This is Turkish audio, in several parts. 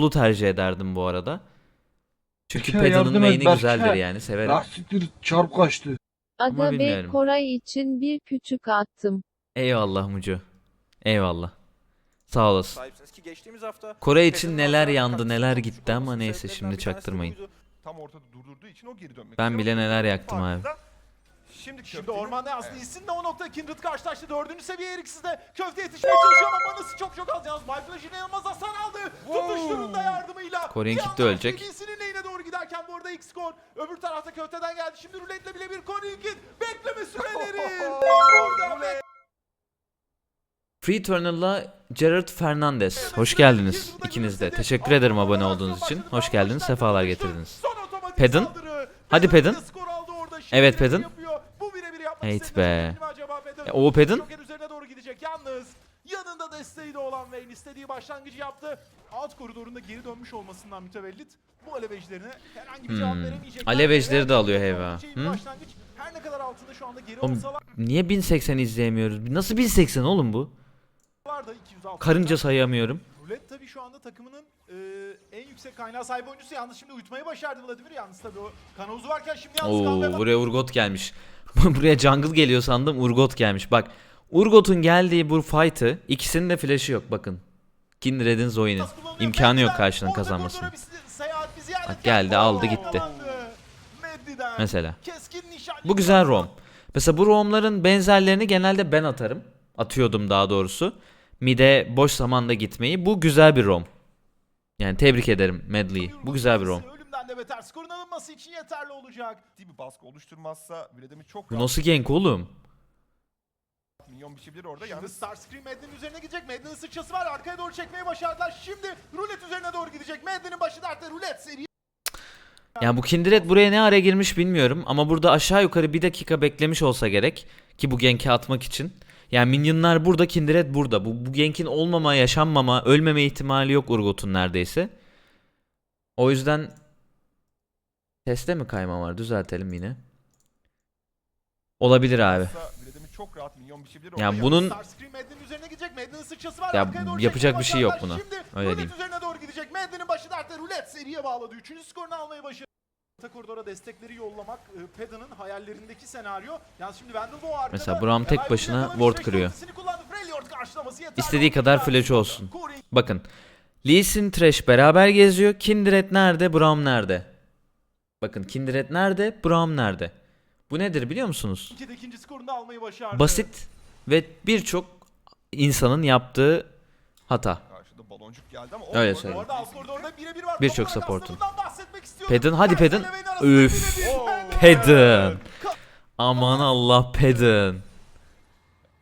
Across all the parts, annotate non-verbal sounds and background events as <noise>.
Solu tercih ederdim bu arada. Çünkü Berke, Pedal'ın yardım et, main'i Berke. güzeldir yani severim. Ah siktir çarp kaçtı. Ama Aga bilmiyorum. be Koray için bir küçük attım. Eyvallah Mucu. Eyvallah. Sağ olasın. Sahipsiniz ki geçtiğimiz hafta Kore için neler yandı neler gitti ama neyse şimdi çaktırmayın. buydu. Tam ortada durdurduğu için o geri dönmek Ben istiyor. bile neler yaktım abi. Şimdi, Şimdi ormanda yansıdı. Evet. İsin de o nokta Kindred karşılaştı. Dördüncü seviye Eriksiz'de köfte yetişmeye çalışıyor ama manası çok çok az. Yalnız My Flash inanılmaz hasar aldı. Tutuşturun da yardımıyla. Kitle yandan ölecek. Lisin'in lane'e doğru giderken bu arada X-Score. Öbür tarafta köfteden geldi. Şimdi ruletle bile bir Kore'nin kit. Bekleme süreleri. <laughs> Orada ve Free Eternal'la Gerard Fernandez. Hoş geldiniz ikiniz de. Teşekkür ederim abone olduğunuz için. Hoş geldiniz, sefalar getirdiniz. Saldırı. Hadi. Şimdi Evet, birebir Pedon. yapıyor. Bu birebir yapmak Evet be. için mi acaba Pedon? E, o Pedon. Joker üzerine doğru gidecek yalnız. Yanında desteği de olan Vayne istediği başlangıcı yaptı. Alt koridorunda geri dönmüş olmasından mütevellit bu alev ejderine herhangi bir cevap Hmm. veremeyecek. Alev ejderi de alıyor. Heva. Hı? Başlangıç her ne kadar altında şu anda geri Oğlum, olsalar Niye 1080 izleyemiyoruz? Nasıl 1080 oğlum bu? da 206. Karınca sayamıyorum. Rulet tabii şu anda takımının e, en yüksek kaynağı sahibi oyuncusu. Yalnız şimdi uyutmayı başardı Vladimir. Yalnız tabii o kanavuzu varken şimdi yalnız ve Oo buraya Urgot gelmiş. <laughs> buraya jungle geliyor sandım Urgot gelmiş. Bak Urgot'un geldiği bu fight'ı ikisinin de flash'ı yok bakın. Kindred'in Zoe'nin. İmkanı yok karşının kazanmasının. Bak geldi, aldı, gitti. Mesela. Bu güzel rom. Mesela bu romların benzerlerini genelde ben atarım. Atıyordum daha doğrusu. Mide boş zamanda gitmeyi. Bu güzel bir rom. Yani tebrik ederim Medley'i. Bu güzel bir rom. De beter skorun alınması için yeterli olacak. ciddi bir baskı oluşturmazsa Vladimir çok Bu nasıl gank oğlum? milyon biçebilir orada. Şimdi Yalnız Starscream Madden'in üzerine gidecek. Madden'in sıçrası var. Arkaya doğru çekmeye başardılar. Şimdi rulet üzerine doğru gidecek. Madden'in başı dertte rulet seri. Ya bu Kindred buraya ne ara girmiş bilmiyorum ama burada aşağı yukarı bir dakika beklemiş olsa gerek ki bu gank'i atmak için. Yani minyonlar burada, Kindred burada. Bu, bu gank'in olmama, yaşanmama, ölmeme ihtimali yok Urgot'un neredeyse. O yüzden teste mi kayma var? Düzeltelim yine. Olabilir abi. Çok rahat milyon biçebilir Ya orada. bunun Starscream Madden'in üzerine gidecek. Madden'in sıçrası var. Ya Arkaya doğru yapacak bir şey yok buna. Şimdi Öyle rulet diyeyim. üzerine doğru gidecek. Madden'in başı dertte rulet seriye bağladı. Üçüncü skorunu almayı başardı. Orta koridora destekleri yollamak e, Peda'nın hayallerindeki senaryo. Yalnız şimdi Vandelbo arkada. Mesela Braum tek başına yakalamış. ward Beş kırıyor. ultisini kullandı. Freljord karşılaması yeterli İstediği kadar flash olsun. Corey bakın. Lee Sin Trash beraber geziyor. Kindred nerede? Braum nerede? Bakın Kindred nerede? Braum nerede? Bu nedir biliyor musunuz? İki de ikinci skorunu da almayı başardı. Basit ve birçok insanın yaptığı hata. Karşıda baloncuk geldi ama Öyle orada-. Bu arada alt koridorda birebir var. Birçok support'un. aslında bundan bahsetmek istiyorum. Pedon hadi arasında Üf. birebir. Pedon. Aman Allah Pedon.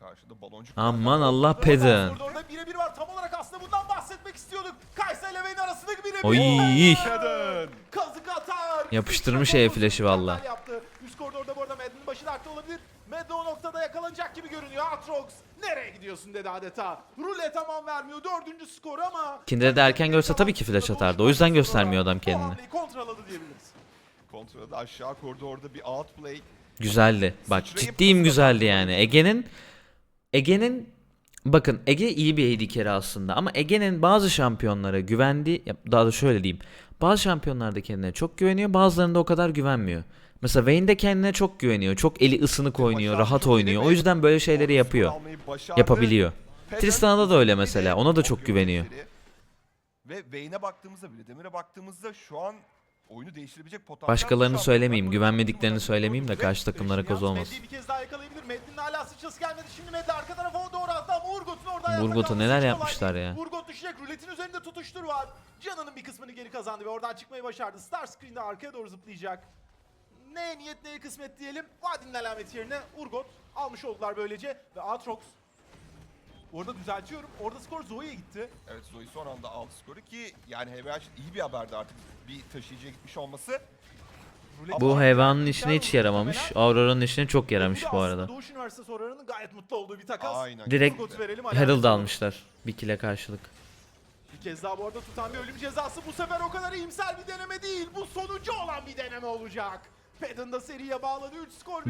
Karşıda baloncuk Aman. Allah Alt Pedon. koridorda birebir var. Tam olarak aslında bundan bahsetmek istiyorduk. Kaysa ile Vayne arasındaki birebir. Oy. Kazık atar. Yapıştırmış E flash'ı valla. Üst koridorda bu arada Madden'in başı dertte olabilir. Madden o noktada yakalanacak gibi görünüyor. Atrox nereye gidiyorsun dedi adeta. Rulet aman vermiyor. Dördüncü skor ama. Kindred'i erken görse tabii ki flash atardı. O yüzden göstermiyor adam kendini. kontraladı diyebiliriz. Kontrolde aşağı koridorda bir outplay. Güzeldi. Bak ciddiyim güzeldi yani. Ege'nin Ege'nin bakın Ege iyi bir AD carry aslında ama Ege'nin bazı şampiyonlara güvendiği daha da şöyle diyeyim. Bazı şampiyonlarda kendine çok güveniyor, bazılarında o kadar güvenmiyor. Mesela Vayne de kendine çok güveniyor. Çok eli ısınık oynuyor, rahat oynuyor. O yüzden böyle şeyleri yapıyor. Yapabiliyor. Tristan'a da öyle mesela. Ona da çok güveniyor. Ve Vayne'e baktığımızda, Vladimir'e baktığımızda şu an oyunu değiştirebilecek potansiyel. Başkalarını söylemeyeyim, güvenmediklerini söyleyeyim de karşı takımlara koz olmasın. Bir kez daha yakalayabilir. Mendy'nin hala sıçrası gelmedi. Şimdi Mendy arka tarafa doğru attı ama Urgot'un orada ayakta Urgot'a kalması neler yapmışlar ya. Urgot düşecek. Ruletin üzerinde tutuştur var. Canının bir kısmını geri kazandı ve oradan çıkmayı başardı. Starscreen'de arkaya doğru zıplayacak. Ne niyet neye kısmet diyelim. Vadinin alameti yerine Urgot almış oldular böylece. Ve Aatrox Orada düzeltiyorum. Orada skor Zoe'ye gitti. Evet Zoe son anda aldı skoru ki yani HBH iyi bir haberdi artık bir taşıyıcıya gitmiş olması. Rulet Bu hayvanın işine hiç yaramamış. Aurora'nın işine çok yaramış bu arada. Doğuş Üniversitesi oranının gayet mutlu olduğu bir takas. Aynen. Direkt. Herald almışlar. Bir kile karşılık. Bir kez daha bu arada tutan bir ölüm cezası bu sefer o kadar iyimser bir deneme değil. Bu sonucu olan bir deneme olacak. Pedon da seriye bağladı. 3 skor.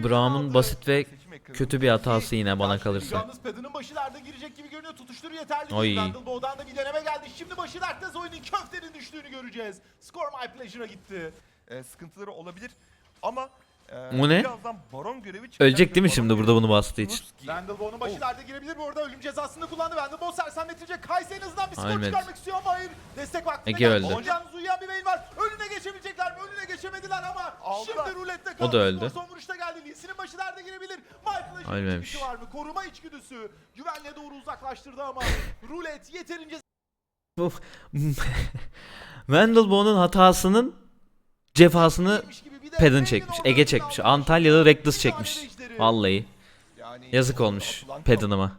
aldı. basit ve kötü bir hatası yine bana kalırsa. Yalnız Pedon'un başı derde girecek gibi görünüyor. Tutuştur yeterli. Oy. Bow'dan da bir deneme geldi. Şimdi başı dertte Zoe'nin köftenin düştüğünü göreceğiz. Score my pleasure'a gitti. e, sıkıntıları olabilir ama O ne? birazdan baron görevi çıkacak Ölecek değil mi ve şimdi baron burada bunu bastığı için? Turuski. Randall Bow'un başı Oh. derde girebilir. Bu arada ölüm cezasını kullandı. Randall Bow sersemletecek. Kayseri en azından bir skor Ölmedi. çıkarmak istiyor ama hayır. Destek vaktinde Ege geldi. öldü. Yalnız uyuyan bir beyin var. Önüne geçebilecekler mi? Önüne geçemediler ama Aldılar. şimdi rulette kaldı. O da öldü. Skor Son vuruşta geldi. Lee'sinin başı derde girebilir. Michael'ın Ölmemiş. içgüdüsü var mı? Koruma içgüdüsü. Güvenle doğru uzaklaştırdı ama <laughs> rulet yeterince Wendell <laughs> Bone'un hatasının cefasını Çekmiş gibi Pedon çekmiş. Ege çekmiş. Antalyalı. Reckless çekmiş. Vallahi. Yazık olmuş Pedon'ıma.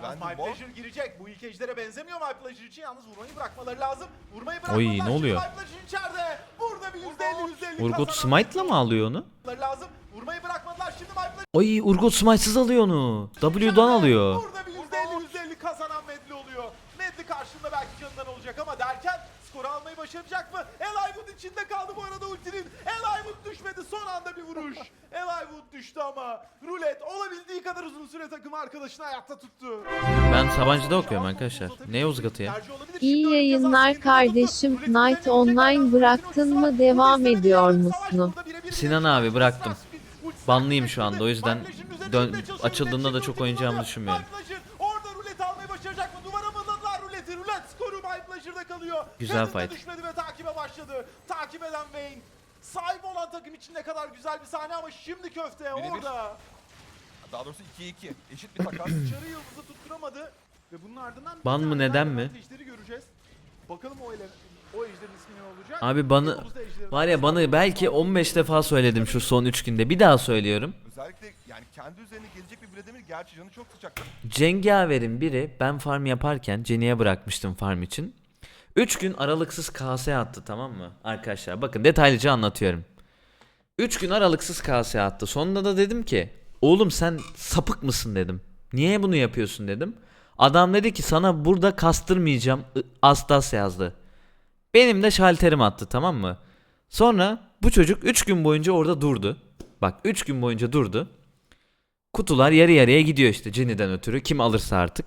My Pleasure girecek. Bu ilk ejdere benzemiyor My Pleasure için. Yalnız vurmayı bırakmaları lazım. Vurmayı Oy, bırakmadılar. ne oluyor? My Pleasure içeride. Burada bir %50 %50 Urgot Smite'la mı alıyor onu? lazım. Vurmayı bırakmadılar. Şimdi My Pleasure Ay Urgot Smite'sız alıyor onu. W'dan alıyor. Burada bir %50 %50 kazanan Medli oluyor. Medli karşında belki canından olacak ama derken skoru almayı başaracak mı? Eliwood içinde kaldı bu arada ultinin. Eliwood düşmedi son anda bir vuruş. <laughs> Eliwood düştü ama Rulet olabildiği kadar uzun süre takım arkadaşını hayatta tuttu. Ben Sabancı'da okuyorum arkadaşlar. Ne uzgatı ya? İyi yayınlar kardeşim. Night Online bıraktın mı? Devam ediyor musun? Sinan abi, bıraktım. Banlıyım şu anda, o yüzden dön- açıldığında da çok oynayacağımı düşünmüyorum. Barkley'in Orada rulet almayı başaracak mı? Duvara mıhladılar ruleti. Rulet skoru My Kalıyor. Güzel da fight. düşmedi ve takibe başladı. Takip eden Vayne. Sahip olan takım için ne kadar güzel bir sahne ama şimdi köfte Birebir. orada. daha doğrusu 2-2 eşit bir takas. <clears throat> Çarı yıldızı tutturamadı. Ve bunun ardından Ban mı, neden mi? ejderi göreceğiz. Bakalım o, ele, o ejderin ismi ne olacak? Abi ejderi var ya bana belki 15 defa söyledim şu son 3 günde. Bir daha söylüyorum. Özellikle yani kendi üzerine gelecek bir Vladimir gerçi canı çok sıcak. Cengaver'in biri ben farm yaparken Jenny'e bırakmıştım farm için. 3 gün aralıksız kase attı tamam mı? Arkadaşlar bakın detaylıca anlatıyorum. 3 gün aralıksız kase attı. Sonunda da dedim ki oğlum sen sapık mısın dedim. Niye bunu yapıyorsun dedim. Adam dedi ki sana burada kastırmayacağım. Astas yazdı. Benim de şalterim attı tamam mı? Sonra bu çocuk 3 gün boyunca orada durdu. Bak 3 gün boyunca durdu. Kutular yarı yarıya gidiyor işte Jenny'den ötürü. Kim alırsa artık.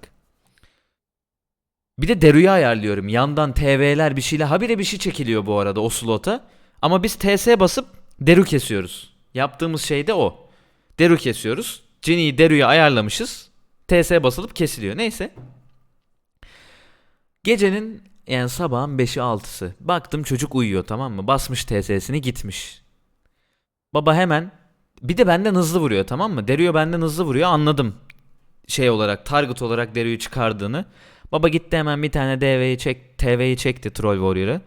Bir de Deru'yu ayarlıyorum. Yandan TV'ler bir şeyler. Habire bir şey çekiliyor bu arada o slota. Ama biz TS basıp Deru kesiyoruz. Yaptığımız şey de o. Deru kesiyoruz. Jenny'yi Deru'ya ayarlamışız. TS basılıp kesiliyor. Neyse. Gecenin yani sabahın 5'i 6'sı. Baktım çocuk uyuyor tamam mı? Basmış TS'sini gitmiş. Baba hemen bir de benden hızlı vuruyor tamam mı? Deru'ya benden hızlı vuruyor anladım. Şey olarak target olarak Deru'yu çıkardığını. Baba gitti hemen bir tane DV'yi çek, TV'yi çekti Troll Warrior'ı.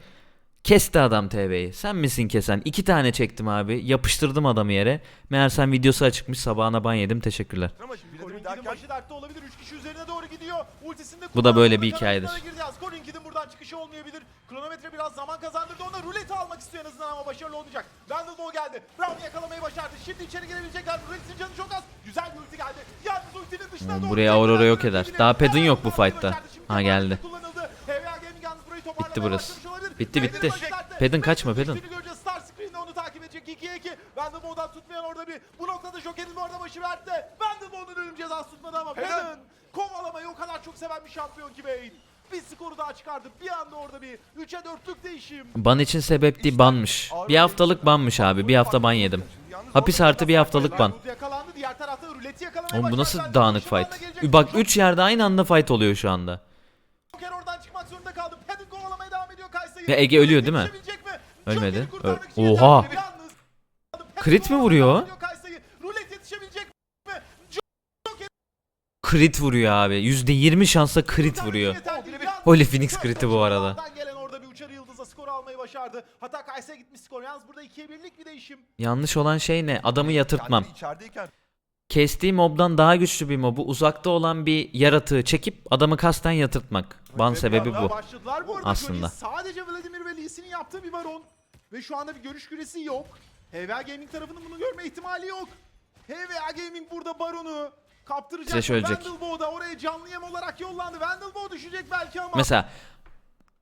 Kesti adam TV'yi. Sen misin kesen? İki tane çektim abi. Yapıştırdım adamı yere. Meğersem videosu açıkmış. Sabahına ban yedim. Teşekkürler. Ama Vladimir Korinkid'in derken başı dertte olabilir. 3 kişi üzerine doğru gidiyor. Ultisinde Bu da böyle bir hikayedir. gireceğiz. Korinkid'in buradan çıkışı olmayabilir. Kronometre biraz zaman kazandırdı. Ona ruleti almak istiyor en azından ama başarılı olmayacak. Randall geldi. Brown yakalamayı başardı. Şimdi içeri girebilecekler. Rulet'in canı çok az. Güzel bir ulti geldi. Yalnız ultinin dışına Hmm, doğru. buraya Aurora yok eder. Daha Pedon yok bu fight'ta. Şimdi Ha, geldi. Bitti burası. Bitti, bitti. Pedon kaçma, Screen'de onu takip edecek 2'ye 2. Vanderboe'dan tutmayan orada bir. Bu noktada Joker'in bu arada başı verdi. Vanderboe'nun ölüm cezası tutmadı ama. Pedon kovalamayı o kadar çok seven bir şampiyon ki Bane. Bir skoru daha çıkardı. Bir anda orada bir 3'e 4'lük değişim. Ban için sebep değil banmış. Bir haftalık banmış abi. Bir hafta ban yedim. Hapis artı bir haftalık ban. Oğlum bu nasıl dağınık fight? Bak 3 yerde aynı anda fight oluyor şu anda. Joker Ya Ege ölüyor değil mi? Ölmedi. Ö-. Oha! Crit mi vuruyor? Crit vuruyor abi. %20 şansla crit vuruyor. Holy Phoenix crit'i bu arada. Sağdan gelen orada bir uçarı yıldızla skor almayı başardı. Hatta Kayseri gitmiş skor. Yalnız burada 2'ye 1'lik bir değişim. Yanlış olan şey ne? Adamı yatırtmam. Kestiği mobdan daha güçlü bir mobu uzakta olan bir yaratığı çekip adamı kasten yatırtmak. Ban sebebi bu. Başladılar bu arada. Aslında. Sadece Vladimir ve Lee'sinin yaptığı bir baron. Ve şu anda bir görüş küresi yok. HVA Gaming tarafının bunu görme ihtimali yok. HVA Gaming burada baronu kaptıracak. Thresh ölecek. Vandalbow da oraya canlı yem olarak yollandı. Vandalbow düşecek belki ama. Mesela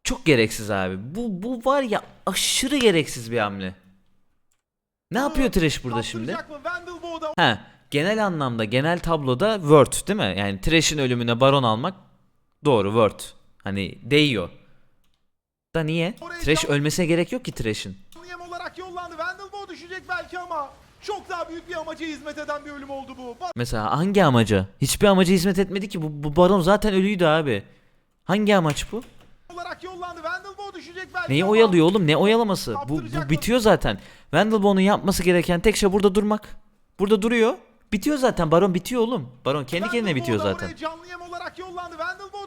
çok gereksiz abi. Bu bu var ya aşırı gereksiz bir hamle. Ne yapıyor Thresh burada şimdi? Kaptıracak genel anlamda, genel tabloda Word değil mi? Yani Thresh'in ölümüne baron almak doğru Word. Hani değiyor. Da niye? Thresh ölmesine gerek yok ki Thresh'in. Olarak yollandı. Vandal Bow düşecek belki ama çok daha büyük bir amaca hizmet eden bir ölüm oldu bu. Bak Mesela hangi amaca? Hiçbir amaca hizmet etmedi ki. Bu, bu baron zaten ölüydü abi. Hangi amaç bu? olarak yollandı. Vandal Bow düşecek belki Neyi ama oyalıyor oğlum? Ne oyalaması? Bu, bu bitiyor zaten. Vandelbow'un yapması gereken tek şey burada durmak. Burada duruyor. Bitiyor zaten. Baron bitiyor oğlum. Baron kendi kendine bitiyor zaten. Canlı yem olarak yollandı.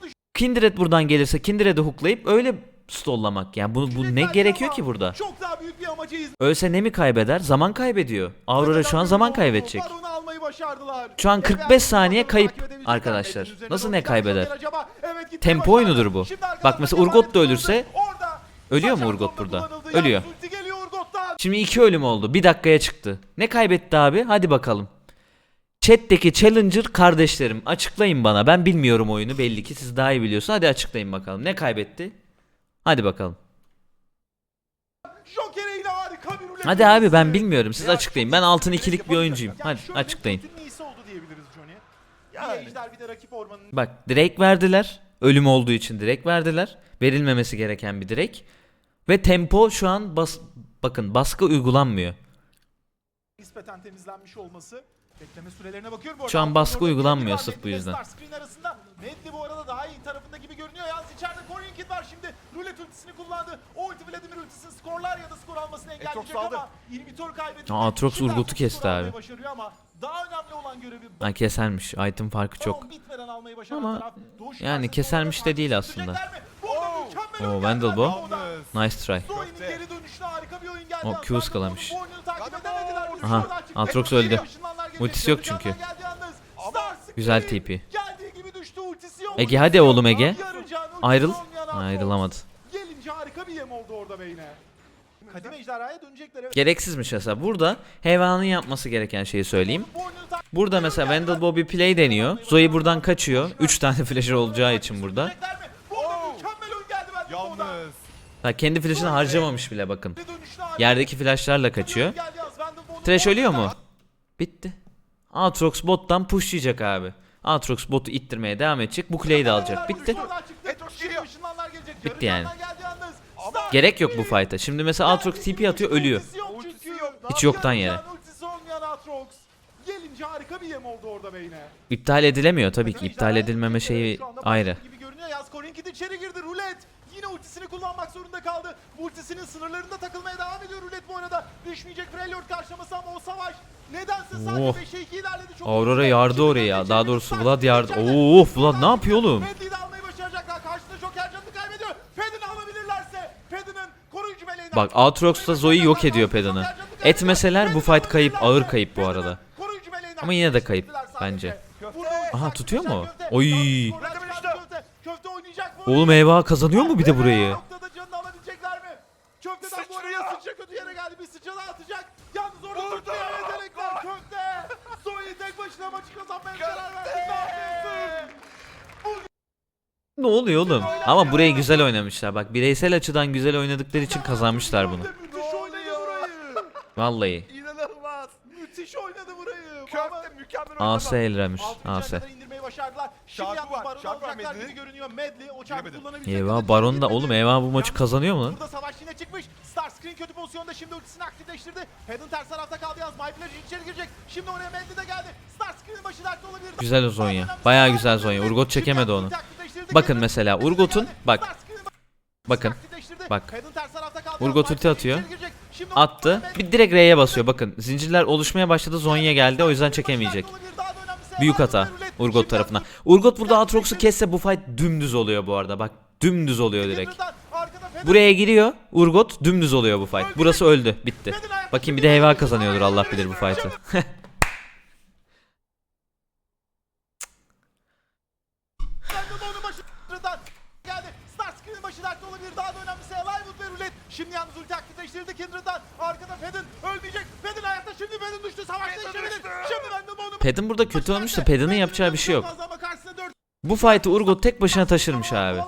Düşecek Kindred buradan gelirse Kindred'i hooklayıp öyle stollamak. Yani bu, bu ne gerekiyor ama ki burada? Çok daha büyük bir amaca hizmet Ölse ne mi kaybeder? Zaman kaybediyor. Aurora şu an zaman kaybedecek. Baronu almayı başardılar. Şu an Eğer 45 saniye kayıp arkadaşlar. Nasıl ne kaybeder? Tempo oyunudur bu. Bak mesela Urgot da ölürse ölüyor mu Urgot burada? Ölüyor. Şimdi iki ölüm oldu. Bir dakikaya çıktı. Ne kaybetti abi? Hadi bakalım. Chat'teki Challenger kardeşlerim açıklayın bana. Ben bilmiyorum oyunu belli ki siz daha iyi biliyorsunuz. Hadi açıklayın bakalım. Ne kaybetti? Hadi bakalım. Joker'e yine harika bir rulet Hadi abi ben bilmiyorum. Siz açıklayın. Ben altın ikilik bir oyuncuyum. Hadi açıklayın. kötünün iyisi oldu diyebiliriz Johnny. Yani. Bir ejder bir de rakip ormanın Bak Drake verdiler. Ölüm olduğu için Drake verdiler. Verilmemesi gereken bir Drake. Ve tempo şu an bas bakın baskı uygulanmıyor. nispeten temizlenmiş olması. Bekleme sürelerine bakıyorum bu arada. Şu an baskı uygulanmıyor sırf bu yüzden. Starscreen arasında. Medli bu arada daha iyi tarafında gibi görünüyor. Yalnız içeride Korean Kid var şimdi. Rulet ultisini kullandı. O ulti Vladimir ultisini skorlar ya da skor almasını engelleyecek saldı. ama inhibitor kaybetti. Aa, Urgot'u artık kesti abi. Başarıyor ama daha önemli olan görevi Ha kesermiş. Item farkı çok. Ama yani kesermiş de değil aslında. Oo. geldi bu. Nice try. Zoe'nin Köfte. geri dönüşüne harika bir oyun geldi. O, Q ıskalamış. Aha, Petrus öldü. Ultisi yok çünkü. Güzel TP. Ege hadi oğlum Ege. Ayrıl. Ayrılamadı. Gelince harika bir yem oldu orada beyne. Kadim ejderhaya dönecekler. Evet. Gereksizmiş mesela. Burada Heva'nın yapması gereken şeyi söyleyeyim. Burada mesela Vandal Bobby play deniyor. Zoe buradan kaçıyor. 3 tane <laughs> flasher olacağı için burada. Ha, kendi flash'ını harcamamış bile bakın. Yerdeki flashlarla kaçıyor. Trash ölüyor mu? Bitti. Aatrox bottan pushlayacak abi. Aatrox botu ittirmeye devam edecek. Bu kuleyi de alacak. Bitti. Bitti yani. Gerek yok bu fight'a. Şimdi mesela Aatrox TP atıyor ölüyor. Hiç yoktan yere. Ultisi olmayan Aatrox. Gelince harika bir yem oldu orada beyne. İptal edilemiyor tabii ki. İptal edilmeme şeyi anda ayrı. başladı Gibi görünüyor. Yaz Korinkid içeri girdi. Rulet yine ultisini kullanmak zorunda kaldı. Ultisinin sınırlarında takılmaya devam ediyor Rulet bu arada. Düşmeyecek Freljord karşılaması ama o savaş nedense sadece Oh. 5'e 2 ilerledi. Çok Aurora yardı oraya Daha doğrusu Vlad yardı. Oo Vlad ne yapıyor oğlum? Medli'yi de almayı başaracaklar. Karşısında Joker canını kaybediyor. Pedin'i alabilirlerse Pedin'in koruyucu meleğinden. Bak Aatrox'ta Zoe'yi yok ediyor Pedin'i. Etmeseler bu fight kayıp. Ağır kayıp bu arada. Ama yine de kayıp bence. Aha, tutuyor mu? Oy. Oğlum Eva kazanıyor mu bir de burayı? Başına maçı kazanmaya karar verdi. Ne yapıyorsun? Ne oluyor oğlum? Ama burayı güzel oynamışlar. Bak bireysel açıdan güzel oynadıkları için kazanmışlar bunu. Müthiş oynadı burayı. Vallahi. İnanılmaz. Müthiş oynadı burayı. Köfte mükemmel AS oynadı. elremiş. Altıncı AS. indirmeyi başardılar. Şimdi Şarkı yalnız var, Baron'u şarkı var alacaklar Medli'nin. gibi görünüyor. Medli o çarpı kullanabilecek. Kadar Baron da oğlum Eva bu maçı kazanıyor mu lan? Burada savaş yine çıkmış. Starscreen kötü pozisyonda şimdi ultisini aktifleştirdi. Pedin ters tarafta kaldı yalnız. MyPlage içeri girecek. Şimdi oraya Medli de geldi. Starscreen'in başı dertte olabilir. Güzel o Zonya. Bayağı güzel Zonya. Urgot çekemedi onu. Bakın mesela Urgot'un bak bakın bak Urgot ulti atıyor. Attı. Bir direkt R'ye basıyor bakın. Zincirler oluşmaya başladı. Zonya geldi o yüzden çekemeyecek. Büyük hata Urgot tarafına. Urgot burada Aatrox'u kesse bu fight dümdüz oluyor bu arada. Bak dümdüz oluyor direkt. Buraya giriyor. Urgot dümdüz oluyor bu fight. Burası öldü. Bitti. Bakayım bir de Heva kazanıyordur Allah bilir bu fight'ı. Şimdi yalnız ulti aktifleştirdi Kindred'dan. Arkada Pedin ölmeyecek. Pedin hayatta şimdi Pedin düştü. Savaşta içebilir. Şimdi Vandal Bow'un Pedin burada kötü olmuş da Pedin'in yapacağı bir şey yok. Bu fight'ı Urgot tek başına taşırmış abi.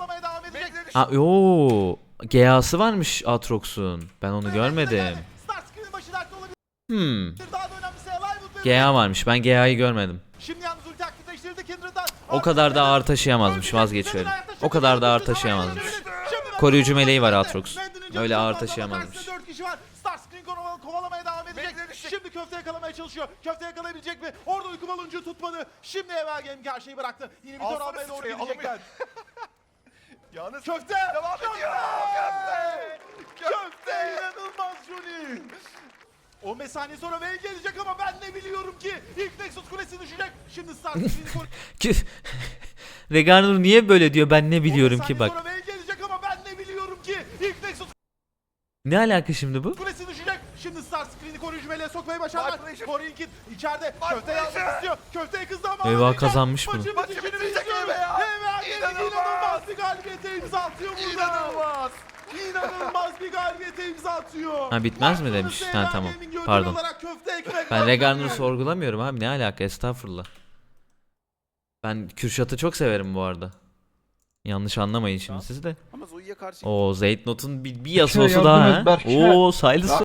edecek. Ha yoo. GA'sı varmış Aatrox'un. Ben onu görmedim. Hmm. Daha da önemlisi Alive ve GA varmış. Ben GA'yı görmedim. Şimdi yalnız ulti aktifleştirdi Kindred'dan. O kadar da ağır taşıyamazmış. Vazgeçiyorum. O kadar da ağır taşıyamazmış. Koruyucu meleği var Aatrox. Öyle ağır taşıyamazmış. 4 kişi var. Starscreen kovala- kovalamaya devam edecek. Bekle düşecek. Şimdi köfte yakalamaya çalışıyor. Köfte yakalayabilecek mi? Orada uyku baloncuğu tutmadı. Şimdi Evel Gaming her şeyi bıraktı. Yine bir Alsana almaya doğru gidecekler. Yalnız Köfte! devam ediyor. Köfte! Köfte! Köfte inanılmaz Johnny! 15 saniye sonra Vayne gelecek ama ben ne biliyorum ki ilk Nexus kulesi düşecek. Şimdi koruyor. Reganur <laughs> niye böyle diyor ben ne biliyorum 15 ki saniye bak. Sonra Vayne gelecek ama ben ne biliyorum ki ilk Nexus Ne alaka şimdi bu? kulesi. Şimdi Starscreen'i koruyucu meleğe sokmayı başardılar. Corey Kid içeride köfteyi almak istiyor. Köfteye kızdı ama Eyvah, kazanmış bunu. Maçı. EVA. EVA Gaming İnanılmaz. bir galibiyete imza atıyor burada. İnanılmaz. İnanılmaz bir galibiyete imza atıyor. Ha, bitmez mi demiş? Ha, tamam. Pardon. Ben. Reganur'u sorgulamıyorum abi ne alaka estağfurullah. Ben Kürşat'ı çok severim bu arada. Yanlış anlamayın şimdi siz de. Ama Zoe'ye karşı O Zeyt Not'un bir, bir yasosu daha ha. Oo Silas